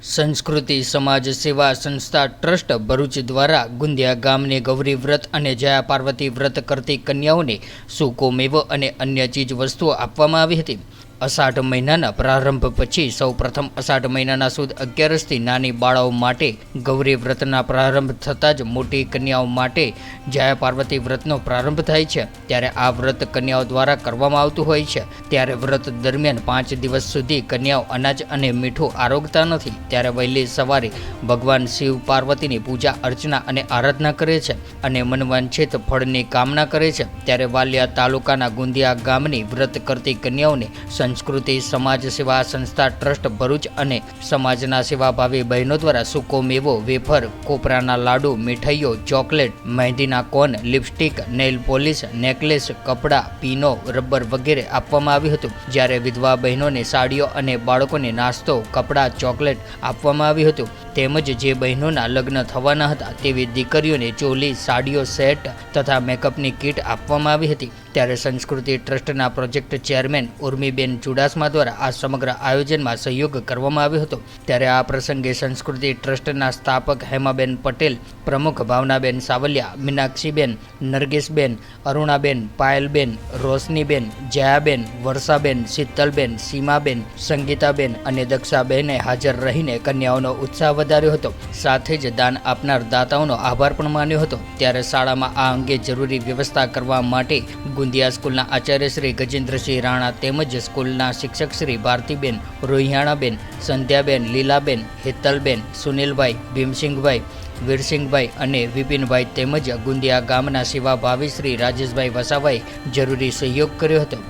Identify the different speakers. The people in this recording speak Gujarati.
Speaker 1: સંસ્કૃતિ, સમાજ, સેવા સંસ્થા, ટ્રસ્ટ ભરૂચ દ્વારા ગુંદિયા ગામને ગૌરી વ્રત અને જયા પાર્વતી વ્રત કરતી કન્યાઓને સૂકો મેવો અને અન્ય ચીજ વસ્તુઓ આપવામાં આવી હતી. અષાઢ મહિનાના પ્રારંભ પછી સૌ પ્રથમ અષાઢ મહિનાના સુદ અગિયારસથી નાની બાળાઓ માટે ગૌરી વ્રતના પ્રારંભ થતાં જ મોટી કન્યાઓ માટે જયા પાર્વતી વ્રતનો પ્રારંભ થાય છે. ત્યારે આ વ્રત કન્યાઓ દ્વારા કરવામાં આવતું હોય છે. ત્યારે વ્રત દરમિયાન પાંચ દિવસ સુધી કન્યાઓ અનાજ અને મીઠું આરોગતા નથી. ત્યારે વહેલી સવારે ભગવાન શિવ પાર્વતીની પૂજા, અર્ચના અને આરાધના કરે છે અને મનવાંછિત ફળની કામના કરે છે. ત્યારે વાલિયા તાલુકાના ગુંદિયા ગામની વ્રત કરતી કન્યાઓને સંસ્કૃતિ, સમાજ સેવા સંસ્થા, ટ્રસ્ટ, ભરૂચ અને સમાજના સેવાભાવી બહેનો દ્વારા સૂકો મેવો, વેફર, કોપરાના લાડુ, મીઠાઈઓ, chocolate, મહેંદીના cone, lipstick, nail polish, necklace, કપડાં, પીનો, રબર વગેરે આપવામાં આવ્યું હતું. જ્યારે વિધવા બહેનોને સાડીઓ અને બાળકોને નાસ્તો, કપડાં, ચોકલેટ આપવામાં આવ્યું હતું. તેમજ જે બહેનોના લગ્ન થવાના હતા, તેવી દીકરીઓને ચોલી, સાડીઓ, સેટ તથા મેકઅપની કીટ આપવામાં આવી હતી. ત્યારે સંસ્કૃતિ ટ્રસ્ટના પ્રોજેક્ટ ચેરમેન ઉર્મીબેન ચુડાસમા દ્વારા આ સમગ્ર આયોજનમાં સહયોગ કરવામાં આવ્યો હતો. ત્યારે આ પ્રસંગે સંસ્કૃતિ ટ્રસ્ટના સ્થાપક હેમાબેન પટેલ, પ્રમુખ ભાવનાબેન સાવલિયા, મીનાક્ષીબેન, નરગેશબેન, અરુણાબેન, પાયલબેન, રોશનીબેન, જયાબેન, વર્ષાબેન, શીતલબેન, સીમાબેન, સંગીતાબેન અને દક્ષાબેને હાજર રહીને કન્યાઓનો ઉત્સાહ વધાર્યો હતો. સાથે જ દાન આપનાર દાતાઓનો આભાર પણ માન્યો હતો. ત્યારે શાળામાં આ અંગે જરૂરી વ્યવસ્થા કરવા માટે ગુંદિયા સ્કૂલના આચાર્ય શ્રી ગજેન્દ્રસિંહ રાણા તેમજ સ્કૂલના શિક્ષક શ્રી ભારતીબેન રોહિયાણાબેન, સંધ્યાબેન, લીલાબેન, હેતલબેન, સુનિલભાઈ, ભીમસિંહભાઈ, વીરસિંહભાઈ અને વિપિનભાઈ તેમજ ગુંદિયા ગામના સેવાભાવી શ્રી રાજેશભાઈ વસાભાઈ જરૂરી સહયોગ કર્યો હતો.